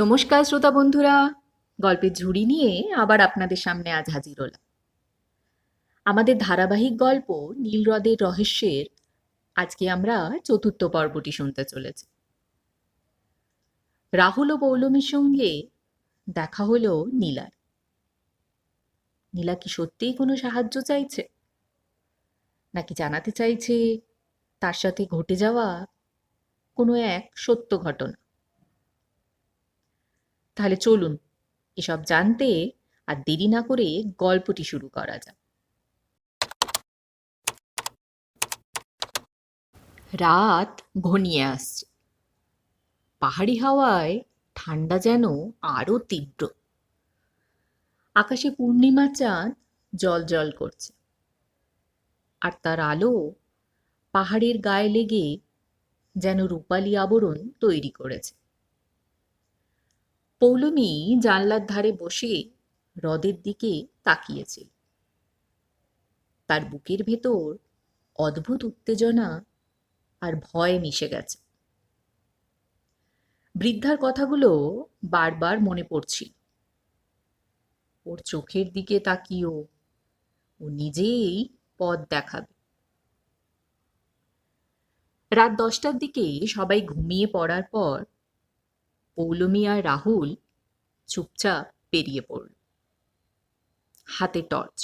নমস্কার, শ্রোতা বন্ধুরা। গল্পের ঝুড়ি নিয়ে আবার আপনাদের সামনে আজ হাজির হলাম। আমাদের ধারাবাহিক গল্প নীল হ্রদের রহস্যের আজকে আমরা চতুর্থ পর্বটি শুনতে চলেছি। রাহুল ও পৌলমীর সঙ্গে দেখা হলো নীলার। নীলা কি সত্যিই কোনো সাহায্য চাইছে? নাকি জানাতে চাইছে তার সাথে ঘটে যাওয়া কোনো এক সত্য ঘটনা? তাহলে চলুন, এসব জানতে আর দেরি না করে গল্পটি শুরু করা যাক। রাত ঘনিয়ে আসছে। পাহাড়ি হাওয়ায় ঠান্ডা যেন আরও তীব্র। আকাশে পূর্ণিমা চাঁদ জল জল করছে। আর তার আলো পাহাড়ের গায়ে লেগে যেন রূপালী আবরণ তৈরি করেছে। পৌলমী জানলার ধারে বসে হ্রদের দিকে তাকিয়েছিল তার বুকের ভেতর অদ্ভুত উত্তেজনা আর ভয় মিশে গেছে। বৃদ্ধার কথাগুলো বারবার মনে পড়ছিল ওর চোখের দিকে তাকিয়েও ও নিজেই পথ দেখাবে। রাত দশটার দিকে সবাই ঘুমিয়ে পড়ার পর পৌলমী আর রাহুল চুপচাপ বেরিয়ে পড়ল। হাতে টর্চ,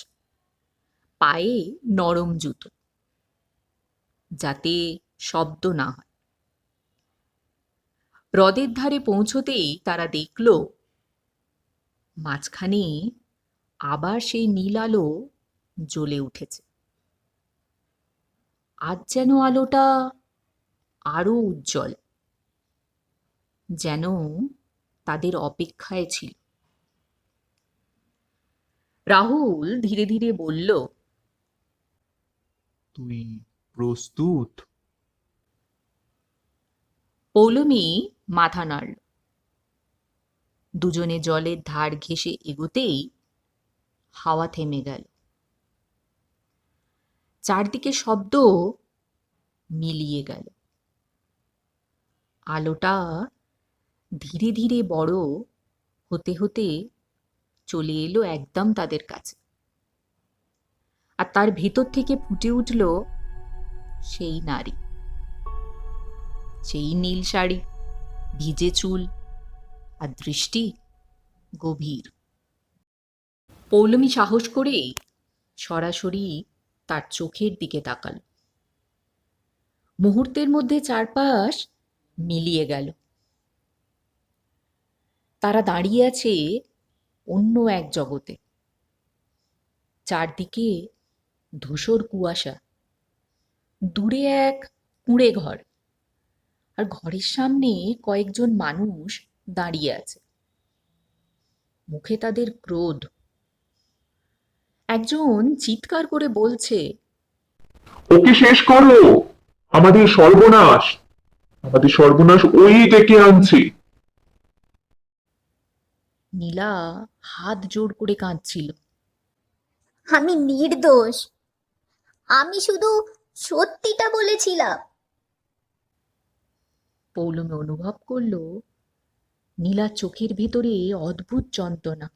পায়ে নরম জুতো, যাতে শব্দ না হয়। হ্রদের ধারে পৌঁছতেই তারা দেখল, মাঝখানে আবার সেই নীল আলো জ্বলে উঠেছে। আজ যেন আলোটা আরও উজ্জ্বল। যেন তাদের অপেক্ষায় ছিল। রাহুল ধীরে ধীরে বলল তুই প্রস্তুত? পৌলমী মাথা নাড়ল। দুজনে জলের ধার ঘেঁষে এগোতেই হাওয়া থেমে গেল। চারদিকে শব্দ মিলিয়ে গেল। আলোটা ধীরে ধীরে বড় হতে হতে চলে এলো একদম তাদের কাছে। আর তার ভেতর থেকে ফুটে উঠল সেই নারী। সেই নীল শাড়ি, ভিজে চুল আর দৃষ্টি গভীর। পৌলমী সাহস করে সরাসরি তার চোখের দিকে তাকাল। মুহূর্তের মধ্যে চারপাশ মিলিয়ে গেল। তারা দাঁড়িয়ে আছে অন্য এক জগতে। চারদিকে ধূসর কুয়াশা। দূরে এক কুঁড়ে ঘর। আর ঘরের সামনে কয়েকজন মানুষ দাঁড়িয়ে আছে। মুখে তাদের ক্রোধ। একজন চিৎকার করে বলছে, ওকে শেষ করো। আমাদের সর্বনাশ। আমাদের সর্বনাশ ওই ডেকে আনছে। নীলা হাত জোর করে কাঁদছিল। আমি নির্দোষ। আমি শুধু সত্যিটা বলেছিলাম। পৌলমে অনুভব করল নীলা চোখের ভেতরে অদ্ভুত যন্ত্রণা।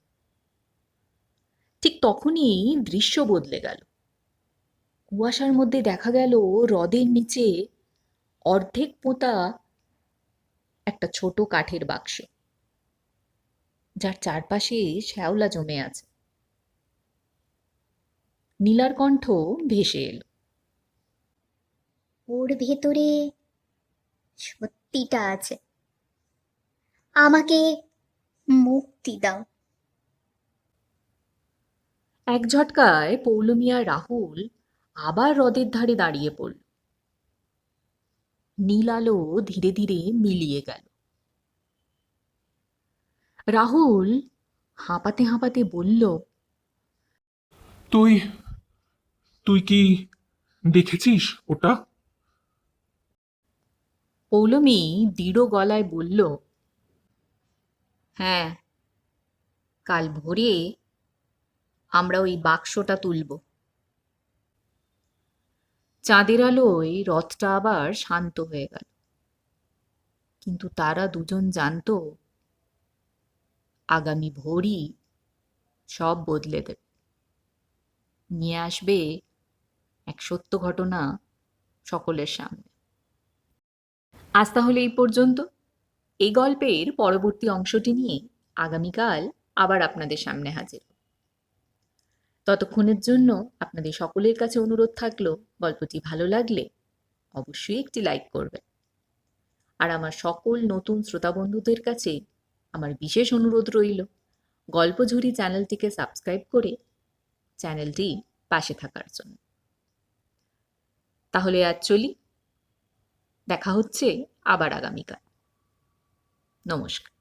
ঠিক তখনই দৃশ্য বদলে গেল। কুয়াশার মধ্যে দেখা গেল হ্রদের নিচে অর্ধেক পোঁতা একটা ছোট কাঠের বাক্স। যার চারপাশে শ্যাওলা জমে আছে। নীলার কণ্ঠ ভেসে এলো। ওর ভেতরে সত্যিটা আছে। আমাকে মুক্তি দাও। এক ঝটকায় পৌলমিয়া রাহুল আবার হ্রদের ধারে দাঁড়িয়ে পড়ল। নীল আলো ধীরে ধীরে মিলিয়ে গেল। রাহুল হাঁপাতে হাঁপাতে বলল তুই তুই কি দেখেছিস ওটা? পৌলমি দৃঢ় গলায় বলল হ্যাঁ কাল ভোরে আমরা ওই বাক্সটা তুলব। চাঁদের আলোয় রথটা আবার শান্ত হয়ে গেল। কিন্তু তারা দুজন জানতো আগামী ভোরই সব বদলে দেবে। নিয়ে আসবে এক সত্য ঘটনা সকলের সামনে। আজ তাহলে এই পর্যন্ত। এই গল্পের পরবর্তী অংশটি নিয়ে আগামীকাল আবার আপনাদের সামনে হাজির। ততক্ষণের জন্য আপনাদের সকলের কাছে অনুরোধ থাকল, গল্পটি ভালো লাগলে অবশ্যই একটি লাইক করবেন। আর আমার সকল নতুন শ্রোতা বন্ধুদের কাছে আমার বিশেষ অনুরোধ রইল। গল্পঝুরি চ্যানেলটিকে সাবস্ক্রাইব করে চ্যানেলটি পাশে থাকার জন্য। তাহলে আজ চলি। দেখা হচ্ছে আবার আগামীকাল। নমস্কার।